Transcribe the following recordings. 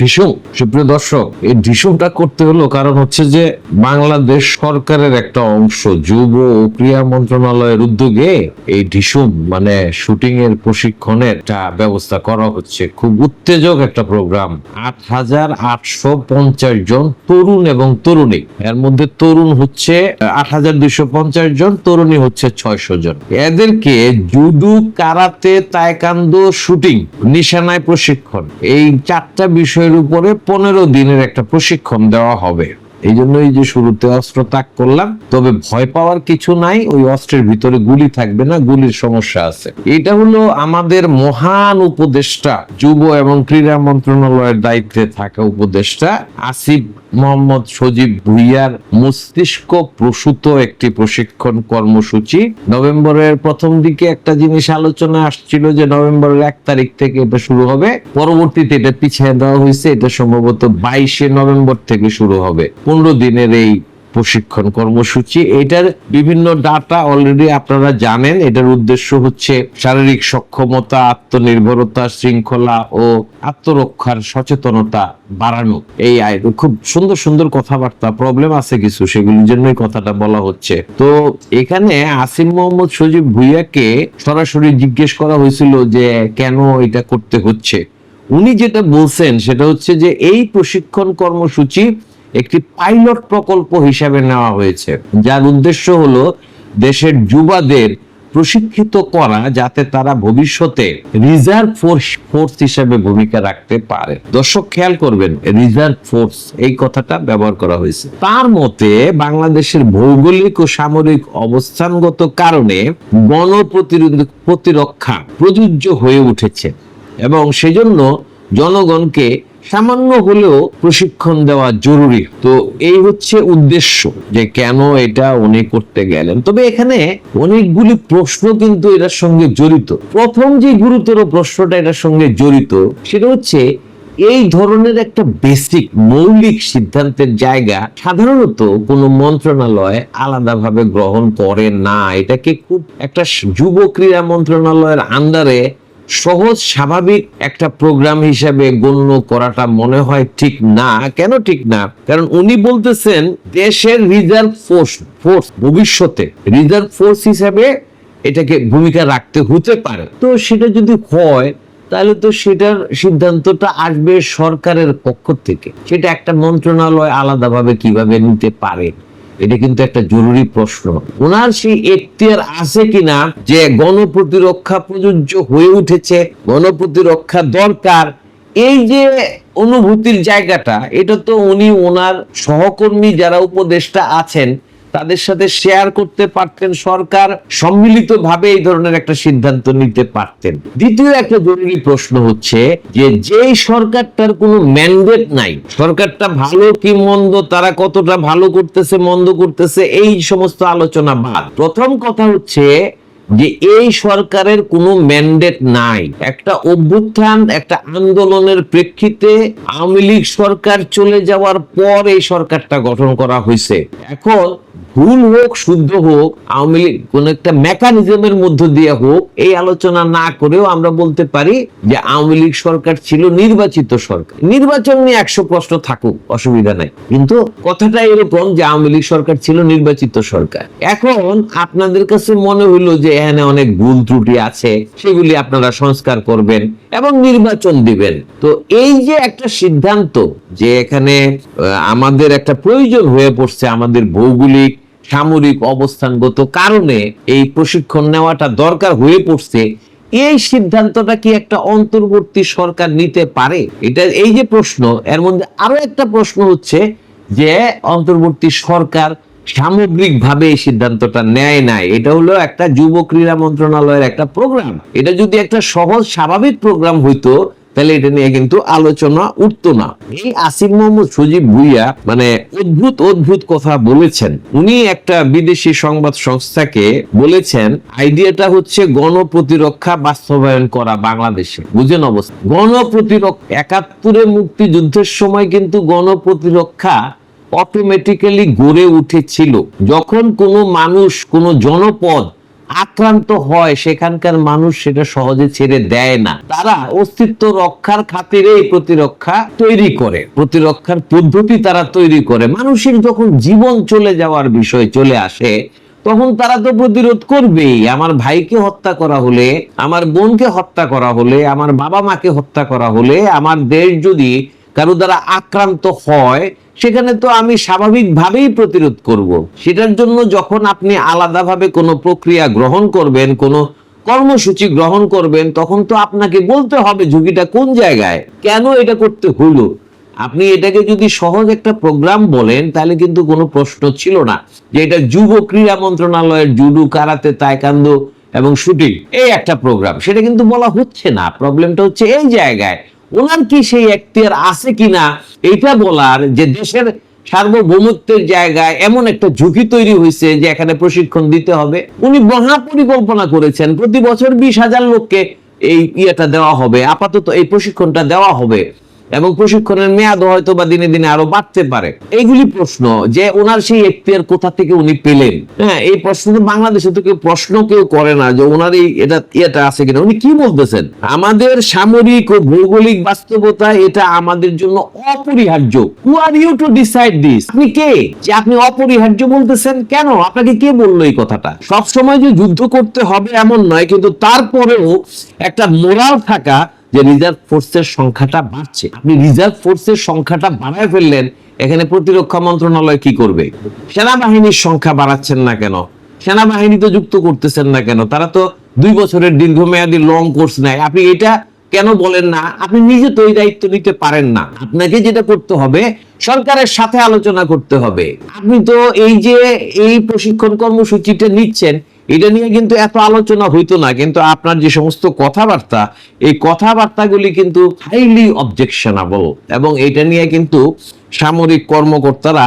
ঢিসুম সুপ্রিয় দর্শক, এই ঢিসুমটা করতে হলো কারণ হচ্ছে যে বাংলাদেশ সরকারের একটা অংশ, যুব ও ক্রীড়া মন্ত্রণালয়ের উদ্যোগে এই ঢিসুম মানে শুটিং এর প্রশিক্ষণের একটা ব্যবস্থা করা হচ্ছে। খুব উত্তেজক একটা প্রোগ্রাম। আট হাজার আটশো পঞ্চাশ জন তরুণ এবং তরুণী। এর মধ্যে তরুণ হচ্ছে আট হাজার দুইশো পঞ্চাশ জন, তরুণী হচ্ছে ছয়শো জন। এদেরকে জুডু, কারাতে, তাইকান্দো শুটিং, নিশানায় প্রশিক্ষণ। এই চারটা বিষয়ের উপরে পনেরো দিনের একটা প্রশিক্ষণ দেওয়া হবে। এই জন্য এই যে শুরুতে অস্ত্র ত্যাগ করলাম, তবে ভয় পাওয়ার কিছু নাই, ওই অস্ত্রের ভিতরে গুলি থাকবে না, গুলির সমস্যা আছে। এটা হলো আমাদের মহান উপদেষ্টা, যুব এবং ক্রীড়া মন্ত্রণালয়ের দায়িত্বে থাকা উপদেষ্টা আসিফ মোহাম্মদ সজীব ভুইয়ার মস্তিষ্ক প্রসূত একটি প্রশিক্ষণ কর্মসূচি। নভেম্বরের প্রথম দিকে একটা জিনিস আলোচনা আসছিল যে নভেম্বরের এক তারিখ থেকে এটা শুরু হবে, পরবর্তীতে এটা পিছিয়ে দেওয়া হয়েছে, এটা সম্ভবত বাইশে নভেম্বর থেকে শুরু হবে। পনেরো দিনের এই প্রশিক্ষণ কর্মসূচি। এটার বিভিন্ন ডাটা অলরেডি আপনারা জানেন। এটার উদ্দেশ্য হচ্ছে শারীরিক সক্ষমতা, আত্মনির্ভরতা, শৃঙ্খলা ও আত্মরক্ষার সচেতনতা বাড়ানো। এই আয় খুব সুন্দর সুন্দর কথাবার্তা প্রবলেম আছে কিছু, সেগুলির জন্যই কথাটা বলা হচ্ছে। তো এখানে আসিম মোহাম্মদ সজীব ভুইয়াকে সরাসরি জিজ্ঞেস করা হয়েছিল যে কেন এটা করতে হচ্ছে। উনি যেটা বলছেন সেটা হচ্ছে যে এই প্রশিক্ষণ কর্মসূচি একটি পাইলট প্রকল্প হিসাবে নেওয়া হয়েছে। যার উদ্দেশ্য হলো দেশের যুবাদের প্রশিক্ষিত করা যাতে তারা ভবিষ্যতে রিজার্ভ ফোর্স ফোর্স হিসেবে ভূমিকা রাখতে পারে। দর্শক, খেয়াল করবেন, রিজার্ভ ফোর্স এই কথাটা ব্যবহার করা হয়েছে। তার মতে, বাংলাদেশের ভৌগোলিক ও সামরিক অবস্থানগত কারণে গণ প্রতিরক্ষা প্রযোজ্য হয়ে উঠেছে এবং সেজন্য জনগণকে সামান্য হলেও প্রশিক্ষণ দেওয়া জরুরি। তো এই হচ্ছে উদ্দেশ্য যে কেন এটা উনি করতে গেলেন। তবে এখানে অনেকগুলি প্রশ্ন কিন্তু এটার সঙ্গে জড়িত। প্রথম যে গুরুতর প্রশ্নটা এটার সঙ্গে জড়িত, সেটা হচ্ছে এই ধরনের একটা বেসিক মৌলিক সিদ্ধান্তের জায়গা সাধারণত কোনো মন্ত্রণালয় আলাদাভাবে গ্রহণ করে না। এটাকে খুব একটা যুব ক্রীড়া মন্ত্রণালয়ের আন্ডারে সহজ, স্বাভাবিক একটা প্রোগ্রাম হিসাবে গণ্য করাটা মনে হয় ঠিক না। কেন ঠিক না? কারণ উনি বলতেছেন, দেশের রিজার্ভ ফোর্স ফোর্স ভবিষ্যতে রিজার্ভ ফোর্স হিসাবে এটাকে ভূমিকা রাখতে হতে পারে। তো সেটা যদি হয়, তাহলে তো সেটার সিদ্ধান্তটা আসবে সরকারের পক্ষ থেকে। সেটা একটা মন্ত্রণালয় আলাদাভাবে কীভাবে নিতে পারে? এটা কিন্তু একটা জরুরি প্রশ্ন। ওনার সেই এখতিয়ার আছে কিনা যে গণপ্রতিরক্ষা প্রযোজ্য হয়ে উঠেছে, গণপ্রতিরক্ষা দরকার, এই যে অনুভূতির জায়গাটা, এটা তো উনি ওনার সহকর্মী যারা উপদেষ্টা আছেন তাদের সাথে শেয়ার করতে পারতেন সরকার সম্মিলিত ভাবে এই ধরনের একটা সিদ্ধান্ত নিতে পারতেন। দ্বিতীয় একটা জরুরি প্রশ্ন হচ্ছে যে, যেই সরকারটার কোনো ম্যান্ডেট নাই, সরকারটা ভালো কি মন্দ, তারা কতটা ভালো করতেছে, মন্দ করতেছে, এই সমস্ত আলোচনা বাদ। প্রথম কথা হচ্ছে যে, এই সরকারের কোনো ম্যান্ডেট নাই। একটা অভ্যুত্থান, একটা আন্দোলনের প্রেক্ষিতে আওয়ামী লীগ সরকার চলে যাওয়ার পর এই সরকারটা গঠন করা হয়েছে। এখন ভুল হোক, শুদ্ধ হোক, আওয়ামী লীগ কোন একটা মেকানিজমের মধ্য দিয়ে হোক, এই আলোচনা না করেও আমরা বলতে পারি যে আওয়ামী লীগ সরকার ছিল নির্বাচিত সরকার। নির্বাচন নিয়ে একশো প্রশ্ন থাকুক, অসুবিধা নাই। কিন্তু কথাটা এরকম যে আওয়ামী লীগ সরকার ছিল নির্বাচিত সরকার। এখন আপনাদের কাছে মনে হইল যে এখানে অনেক ভুল ত্রুটি আছে, সেগুলি আপনারা সংস্কার করবেন এবং নির্বাচন দিবেন। তো এই যে একটা সিদ্ধান্ত যে এখানে আমাদের একটা প্রয়োজন হয়ে পড়ছে আমাদের ভৌগোলিক সামরিক অবস্থানগত কারণে এই প্রশিক্ষণ নেওয়াটা দরকার হয়ে পড়ছে। এই সিদ্ধান্তটা কি একটা অন্তর্বর্তী সরকার নিতে পারে? এটা এই যে প্রশ্ন, এর মধ্যে আরও একটা প্রশ্ন হচ্ছে যে অন্তর্বর্তী সরকার সামগ্রিকভাবে এই সিদ্ধান্তটা নেয় নাই। এটা হলো একটা যুব ক্রীড়া মন্ত্রণালয়ের একটা প্রোগ্রাম। এটা যদি একটা সহজ, স্বাভাবিক প্রোগ্রাম হইতো তাহলে এটা নিয়ে কিন্তু আলোচনা উঠতো না। এই আসিফ মোহাম্মদ সজীব ভুইয়া মানে অদ্ভুত অদ্ভুত কথা বলেছেন। উনি একটা বিদেশি সংবাদ সংস্থাকে বলেছেন, আইডিয়াটা হচ্ছে গণপ্রতিরক্ষা বাস্তবায়ন করা বাংলাদেশে। বুঝেন অবস্থা। গণপ্রতিরক্ষা একাত্তরে মুক্তিযুদ্ধের সময় কিন্তু গণপ্রতিরক্ষা অটোমেটিক্যালি গড়ে উঠেছিল। যখন কোনো মানুষ, কোনো জনপদ আক্রান্ত হয়, সেখানকার মানুষ সেটা সহজে ছেড়ে দেয় না। তারা অস্তিত্ব রক্ষার খাতিরে এই প্রতিরক্ষা তৈরি করে। প্রতিরক্ষার পদ্ধতি তারা তৈরি করে। মানুষের যখন জীবন চলে যাওয়ার বিষয় চলে আসে, তখন তারা তো প্রতিরোধ করবেই। আমার ভাইকে হত্যা করা হলে, আমার বোনকে হত্যা করা হলে, আমার বাবা মাকে হত্যা করা হলে, আমার দেশ যদি কারও দ্বারা আক্রান্ত হয়, সেখানে তো আমি স্বাভাবিকভাবেই প্রতিরোধ করব। সেটার জন্য যখন আপনি আলাদাভাবে কোনো প্রক্রিয়া গ্রহণ করবেন, কোনো কর্মসূচি গ্রহণ করবেন, তখন তো আপনাকে বলতে হবে ঝুঁকিটা কোন জায়গায়, কেন এটা করতে হলো? আপনি এটাকে যদি সহজ একটা প্রোগ্রাম বলেন, তাহলে কিন্তু কোনো প্রশ্ন ছিল না যে এটা যুব ক্রীড়া মন্ত্রণালয়ের জুডু, কারাতে, তাইকান্দো এবং শুটিং, এই একটা প্রোগ্রাম। সেটা কিন্তু বলা হচ্ছে না। প্রবলেমটা হচ্ছে এই জায়গায় ওনার কি সেই এখতিয়ার আছে কিনা এটা বলার যে দেশের সার্বভৌমত্বের জায়গায় এমন একটা ঝুঁকি তৈরি হয়েছে যে এখানে প্রশিক্ষণ দিতে হবে। উনি মহা পরিকল্পনা করেছেন, প্রতি বছর বিশ হাজার লোককে এই ইয়েটা দেওয়া হবে, আপাতত এই প্রশিক্ষণটা দেওয়া হবে। এবং প্রশিক্ষণের মেয়াদ হয়তো বা দিনে দিনে আরও বাড়তে পারে। এইগুলি প্রশ্ন যে ওনার সেই এখতিয়ার কোথা থেকে উনি পেলেন? হ্যাঁ এই প্রশ্ন তো বাংলাদেশে তো কেউ প্রশ্ন কেউ করে না যে ওনার এই এটা, ইয়েটা আছে কিনা। উনি কি বলতেছেন? আমাদের সামরিক ও ভৌগোলিক বাস্তবতা এটা আমাদের জন্য অপরিহার্য। Who are you to decide this আপনি কে? যে আপনি অপরিহার্য বলতেছেন কেন? আপনাকে কে বলল এই কথাটা? সব সময় যে যুদ্ধ করতে হবে এমন নয়, কিন্তু তারপরেও একটা মোরাল থাকা যে রিজার্ভ ফোর্সের সংখ্যাটা বাড়ছে। আপনি রিজার্ভ ফোর্সের সংখ্যাটা বাড়ায় ফেললেন, এখানে প্রতিরক্ষা মন্ত্রণালয় কি করবে? সেনাবাহিনীর সংখ্যা বাড়াচ্ছেন না কেন? সেনাবাহিনী তো যুক্ত করতেছেন না কেন? তারা তো দুই বছরের দীর্ঘমেয়াদী লং কোর্স নেয়। আপনি এটা কেন বলেন না? আপনি নিজে তো এই দায়িত্ব নিতে পারেন না। আপনাকে যেটা করতে হবে, সরকারের সাথে আলোচনা করতে হবে। আপনি তো এই যে এই প্রশিক্ষণ কর্মসূচিটা নিচ্ছেন এটা নিয়ে কিন্তু এত আলোচনা হইতো না, কিন্তু আপনার যে সমস্ত কথাবার্তা, এই কথাবার্তাগুলি কিন্তু হাইলি অবজেকশনাবল এবং এটা নিয়ে কিন্তু সামরিক কর্মকর্তারা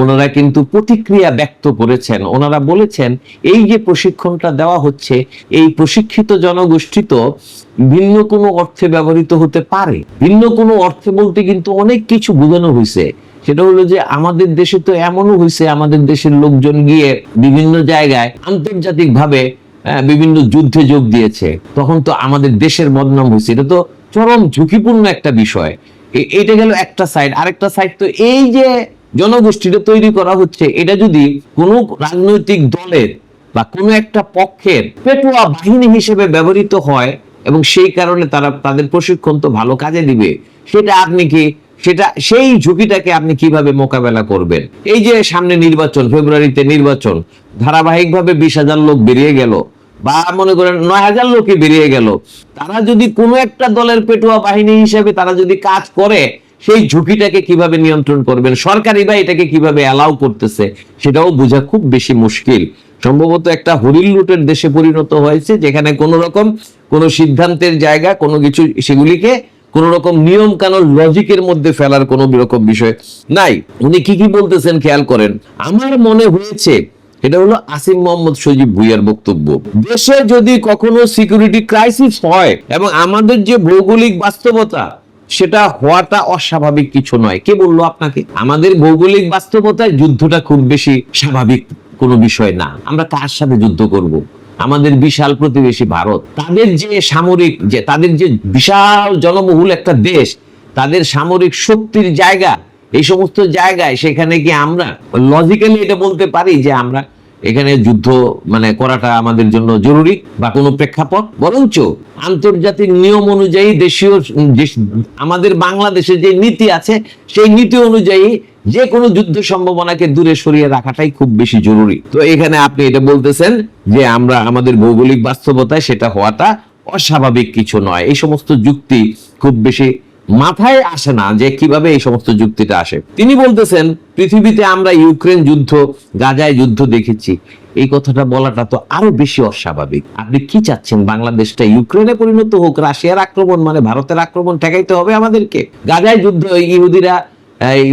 ওনারা কিন্তু প্রতিক্রিয়া ব্যক্ত করেছেন। ওনারা বলেছেন, এই যে প্রশিক্ষণটা দেওয়া হচ্ছে, এই প্রশিক্ষিত জনগোষ্ঠী তো ভিন্ন কোনো অর্থে ব্যবহৃত হতে পারে। ভিন্ন কোনো অর্থে বলতে কিন্তু অনেক কিছু বোঝানো হয়েছে সেটা হলো যে আমাদের দেশে তো এমনও হয়েছে, আমাদের দেশের লোকজন গিয়ে বিভিন্ন জায়গায় আন্তর্জাতিক ভাবে বিভিন্ন যুদ্ধে যোগ দিয়েছে। তখন তো আমাদের দেশের বদনাম হয়েছে। এটা তো চরম ঝুঁকিপূর্ণ একটা বিষয়। এটা গেল একটা সাইড আরেকটা সাইড তো এই যে জনগোষ্ঠীটা তৈরি করা হচ্ছে, এটা যদি কোনো রাজনৈতিক দলের বা কোনো একটা পক্ষের পেটুয়া বাহিনী হিসেবে ব্যবহৃত হয়, এবং সেই কারণে তারা, তাদের প্রশিক্ষণ তো ভালো কাজে দিবে, সেটা আপনি কি সেটা, সেই ঝুঁকিটাকে আপনি কীভাবে মোকাবেলা করবেন? এই যে সামনে নির্বাচন, ফেব্রুয়ারিতে নির্বাচন, ধারাবাহিকভাবে বিশ হাজার লোক বেরিয়ে গেল, বা মনে করেন নয় হাজার লোকই বেরিয়ে গেল, তারা যদি কোনো একটা দলের পেটুয়া বাহিনী হিসেবে তারা যদি কাজ করে, সেই ঝুঁকিটাকে কীভাবে নিয়ন্ত্রণ করবেন? সরকারি বা এটাকে কীভাবে অ্যালাউ করতেছে, সেটাও বোঝা খুব বেশি মুশকিল। সম্ভবত একটা হরিল লুটের দেশে পরিণত হয়েছে, যেখানে কোনো রকম কোনো সিদ্ধান্তের জায়গা, কোনো কিছু সেগুলিকে কোন রকম নিয়ম কানুন লজিকের মধ্যে ফেলার কোনো রকম বিষয় নাই। উনি কি কি বলতেছেন খেয়াল করেন। আমার মনে হয়েছে, এটা হলো আসিম মোহাম্মদ সজীব ভুইয়ার বক্তব্য। দেশে যদি কখনো সিকিউরিটি ক্রাইসিস হয় এবং আমাদের যে ভৌগোলিক বাস্তবতা, সেটা হওয়াটা অস্বাভাবিক কিছু নয়। কে বলল আপনাকে? আমাদের ভৌগোলিক বাস্তবতায় যুদ্ধটা খুব বেশি স্বাভাবিক কোনো বিষয় না। আমরা কার সাথে যুদ্ধ করব। আমাদের বিশাল প্রতিবেশী ভারত। তাদের যে সামরিক যে, তাদের যে বিশাল জনবহুল একটা দেশ, তাদের সামরিক শক্তির জায়গা, এই সমস্ত জায়গায় সেখানে কি আমরা লজিক্যালি এটা বলতে পারি যে আমরা এখানে যুদ্ধ মানে করাটা আমাদের জন্য জরুরি বা কোনো প্রেক্ষাপট? বরঞ্চ আন্তর্জাতিক নিয়ম অনুযায়ী দেশীয় আমাদের বাংলাদেশের যে নীতি আছে, সেই নীতি অনুযায়ী যে কোনো যুদ্ধ সম্ভাবনাকে দূরে সরিয়ে রাখাটাই খুব বেশি জরুরি। তো এখানে আপনি এটা বলতেছেন যে আমরা আমাদের ভৌগোলিক বাস্তবতায় সেটা হওয়াটা অস্বাভাবিক কিছু নয়। এই সমস্ত যুক্তি খুব বেশি মাথায় আসে না যে কীভাবে এই সমস্ত যুক্তিটা আসে। তিনি বলতেছেন, পৃথিবীতে আমরা ইউক্রেন যুদ্ধ, গাজায় যুদ্ধ দেখেছি। এই কথাটা বলাটা তো আরও বেশি অস্বাভাবিক। আপনি কি চাচ্ছেন? বাংলাদেশটা ইউক্রেনে পরিণত হোক, রাশিয়ার আক্রমণ মানে ভারতের আক্রমণ ঠেকাইতে হবে আমাদেরকে। গাজায় যুদ্ধ, ইহুদিরা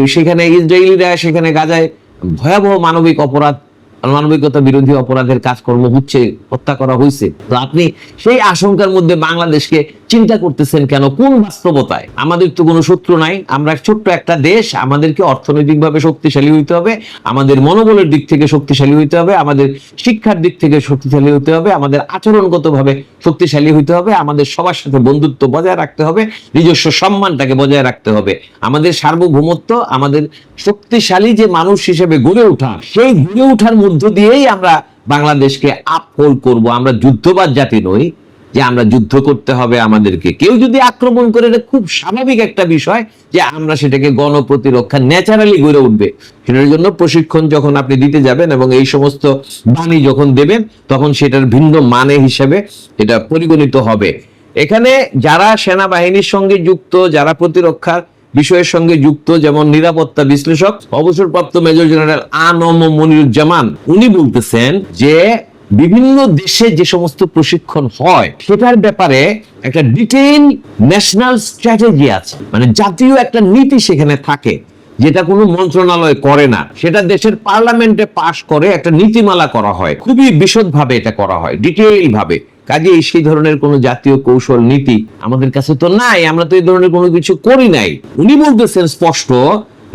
সেখানে ইসরায়েলিরা সেখানে গাজায় ভয়াবহ মানবিক অপরাধ মানবিকতা বিরোধী অপরাধের কাজকর্ম হচ্ছে, হত্যা করা হয়েছে। তো আপনি সেই আশঙ্কার মধ্যে বাংলাদেশকে চিন্তা করতেছেন কেন? কোন বাস্তবতায়? আমাদের তো কোনো শত্রু নাই। আমরা ছোট্ট একটা দেশ। আমাদেরকে অর্থনৈতিকভাবে শক্তিশালী হইতে হবে। আমাদের মনোবলের দিক থেকে শক্তিশালী হইতে হবে। আমাদের শিক্ষার দিক থেকে শক্তিশালী হতে হবে। আমাদের আচরণগতভাবে শক্তিশালী হইতে হবে। আমাদের সবার সাথে বন্ধুত্ব বজায় রাখতে হবে। নিজস্ব সম্মানটাকে বজায় রাখতে হবে। আমাদের সার্বভৌমত্ব, আমাদের শক্তিশালী যে মানুষ হিসেবে গড়ে ওঠা, সেই গড়ে ওঠার মধ্য দিয়েই আমরা বাংলাদেশকে আপহোল করব। আমরা যুদ্ধবাদ জাতি নই যে আমরা যুদ্ধ করতে হবে আমাদেরকে। কেউ যদি আক্রমণ করে, এটা খুব স্বাভাবিক একটা বিষয় যে আমরা সেটাকে গণপ্রতিরক্ষা ন্যাচারালি গড়ে উঠবে। সেটার জন্য প্রশিক্ষণ যখন আপনি দিতে যাবেন এবং এই সমস্ত বাণী যখন দেবেন, তখন সেটার ভিন্ন মানে হিসেবে এটা পরিগণিত হবে। এখানে যারা সেনাবাহিনীর সঙ্গে যুক্ত, যারা প্রতিরক্ষার বিষয়ের সঙ্গে যুক্ত যেমন নিরাপত্তা বিশ্লেষক, অবসরপ্রাপ্ত মেজর জেনারেল আনম মনিরুজ্জামান, উনি বলতেছেন যে বিভিন্ন দেশে যে সমস্ত প্রশিক্ষণ হয়, সেটার ব্যাপারে একটা ডিটেইল ন্যাশনাল স্ট্র্যাটেজি আছে। মানে জাতীয় একটা নীতি সেখানে থাকে, যেটা কোনো মন্ত্রণালয় করে না। সেটা দেশের পার্লামেন্টে পাশ করে একটা নীতিমালা করা হয়। খুবই বিশদভাবে এটা করা হয় ডিটেইল ভাবে। কাজেই সেই ধরনের কোনো জাতীয় কৌশল, নীতি আমাদের কাছে তো নাই। আমরা তো এই ধরনের কোনো কিছু করি নাই। উনি বলতেছেন স্পষ্ট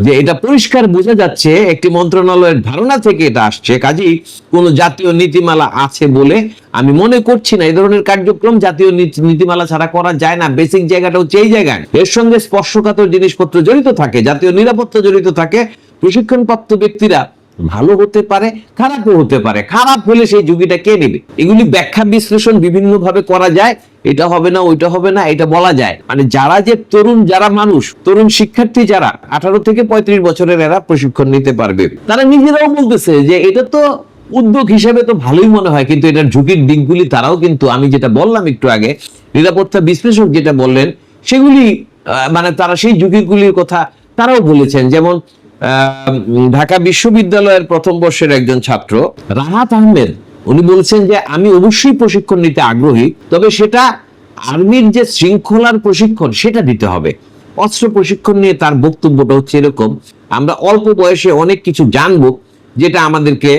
যে এটা পরিষ্কার বোঝা যাচ্ছে, একটি মন্ত্রণালয়ের ধারণা থেকে এটা আসছে। কাজেই কোন জাতীয় নীতিমালা আছে বলে আমি মনে করছি না। এই ধরনের কার্যক্রম জাতীয় নীতি- নীতিমালা ছাড়া করা যায় না। বেসিক জায়গাটা হচ্ছে এই জায়গায়। এর সঙ্গে স্পর্শকাতর জিনিসপত্র জড়িত থাকে, জাতীয় নিরাপত্তা জড়িত থাকে। প্রশিক্ষণপ্রাপ্ত ব্যক্তিরা ভালো হতে পারে, খারাপও হতে পারে। খারাপ হলে সেই ঝুঁকিটা কে নেবে? এগুলি ব্যাখ্যা বিশ্লেষণ বিভিন্ন ভাবে করা যায়। এটা হবে না, ওইটা হবে না, এটা বলা যায়। মানে যারা যে তরুণ, যারা মানুষ, তরুণ শিক্ষার্থী যারা, আঠারো থেকে পঁয়ত্রিশ বছরের এরা প্রশিক্ষণ নিতে পারবে। তারা নিজেরাও বলতেছে যে এটা তো উদ্যোগ হিসেবে তো ভালোই মনে হয়, কিন্তু এটার ঝুঁকির দিকগুলি তারাও কিন্তু, আমি যেটা বললাম একটু আগে, নিরাপত্তা বিশ্লেষক যেটা বললেন, সেগুলি মানে তারা সেই ঝুঁকিগুলির কথা তারাও বলেছেন। যেমন ঢাকা বিশ্ববিদ্যালয়ের প্রথম বর্ষের একজন ছাত্র রাহাত আহমেদ। উনি বলছেন যে, আমি অবশ্যই প্রশিক্ষণ নিতে আগ্রহী, তবে সেটা আর্মির যে শৃঙ্খলার প্রশিক্ষণ, সেটা দিতে হবে। অস্ত্র প্রশিক্ষণ নিয়ে তার বক্তব্যটা হচ্ছে এরকম। আমরা অল্প বয়সে অনেক কিছু জানব, যেটা আমাদেরকে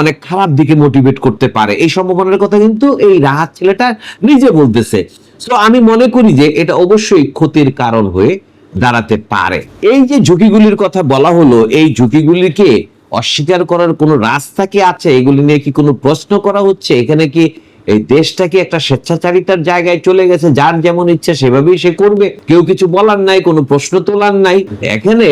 অনেক খারাপ দিকে মোটিভেট করতে পারে। এই সম্ভাবনার কথা কিন্তু এই রাহাত ছেলেটা নিজে বলতেছে। সো আমি মনে করি যে, এটা অবশ্যই ক্ষতির কারণ হয়ে দাঁড়াতে পারে। এই যে ঝুঁকিগুলির কথা বলা হলো, এই ঝুঁকিগুলিকে অস্বীকার করার কোনো রাস্তা কি আছে? এগুলি নিয়ে কি কোনো প্রশ্ন করা হচ্ছে? এখানে কি এই দেশটা কি একটা স্বেচ্ছাচারিতার জায়গায় চলে গেছে? যার যেমন ইচ্ছা সেভাবেই সে করবে। কেউ কিছু বলার নাই, কোনো প্রশ্ন তোলার নাই। এখানে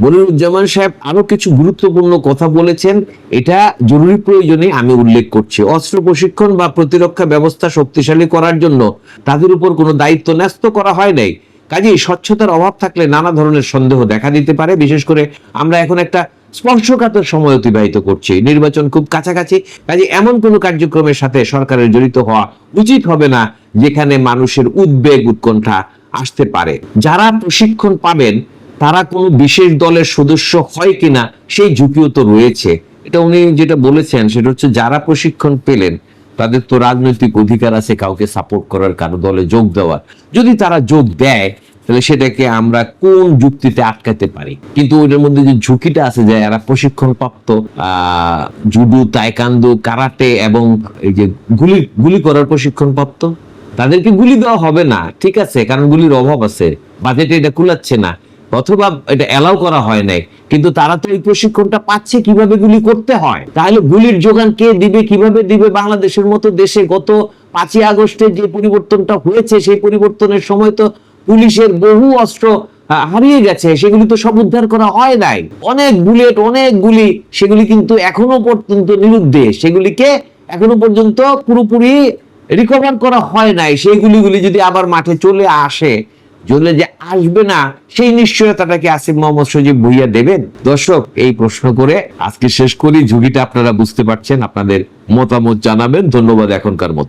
মনিরুজ্জামান সাহেব আরও কিছু গুরুত্বপূর্ণ কথা বলেছেন। এটা জরুরি প্রয়োজনে আমি উল্লেখ করছি। অস্ত্র প্রশিক্ষণ বা প্রতিরক্ষা ব্যবস্থা শক্তিশালী করার জন্য তাদের উপর কোনো দায়িত্ব ন্যস্ত করা হয় নাই। কাজেই স্বচ্ছতার অভাব থাকলে নানা ধরনের সন্দেহ দেখা দিতে পারে। বিশেষ করে আমরা এখন একটা স্পর্শকাতর সময় অতিবাহিত করছি। নির্বাচন খুব কাছাকাছি কাজে এমন কোনো কার্যক্রমের সাথে সরকারের জড়িত হওয়া উচিত হবে না, যেখানে মানুষের উদ্বেগ, উৎকণ্ঠা আসতে পারে। যারা প্রশিক্ষণ পাবেন, তারা কোনো বিশেষ দলের সদস্য হয় কিনা, সেই ঝুঁকিও তো রয়েছে। এটা উনি যেটা বলেছেন, সেটা হচ্ছে যারা প্রশিক্ষণ পেলেন তাদের তো রাজনৈতিক অধিকার আছে, কাউকে সাপোর্ট করার, কারও দলে যোগ দেওয়ার। যদি তারা যোগ দেয়, তাহলে সেটাকে আমরা কোন যুক্তিতে আটকাতে পারি? কিন্তু ওইটার মধ্যে যে ঝুঁকিটা আছে যে এরা প্রশিক্ষণ প্রাপ্ত জুডু, তাইকান্দো, কারাটে এবং এই যে গুলি গুলি করার প্রশিক্ষণ প্রাপ্ত তাদেরকে গুলি দেওয়া হবে না, ঠিক আছে? কারণ গুলির অভাব আছে, বাজেটে এটা কুলাচ্ছে না। অথবা এটা অ্যালাউ করা হয় নাই। কিন্তু তারা তো এই প্রশিক্ষণটা পাচ্ছে কীভাবে গুলি করতে হয়? তাহলে গুলির যোগান কে দিবে, কীভাবে দিবে? বাংলাদেশের মতো দেশে গত পাঁচই আগস্টে যে পরিবর্তনটা হয়েছে, সেই পরিবর্তনের সময় তো পুলিশের বহু অস্ত্র হারিয়ে গেছে। সেগুলি তো সব উদ্ধার করা হয় নাই। অনেক বুলেট, অনেক গুলি, সেগুলি কিন্তু এখনও পর্যন্ত নিরুদ্ধে সেগুলিকে এখনও পর্যন্ত পুরোপুরি রিকভার করা হয় নাই। সেই গুলিগুলি যদি আবার মাঠে চলে আসে চলে যে আসবে না, সেই নিশ্চয়তাটাকে আসিফ মোহাম্মদ সজীব ভুইয়া দেবেন? দর্শক, এই প্রশ্ন করে আজকে শেষ করি। ঝুঁকিটা আপনারা বুঝতে পারছেন, আপনাদের মতামত জানাবেন। ধন্যবাদ এখনকার মতো।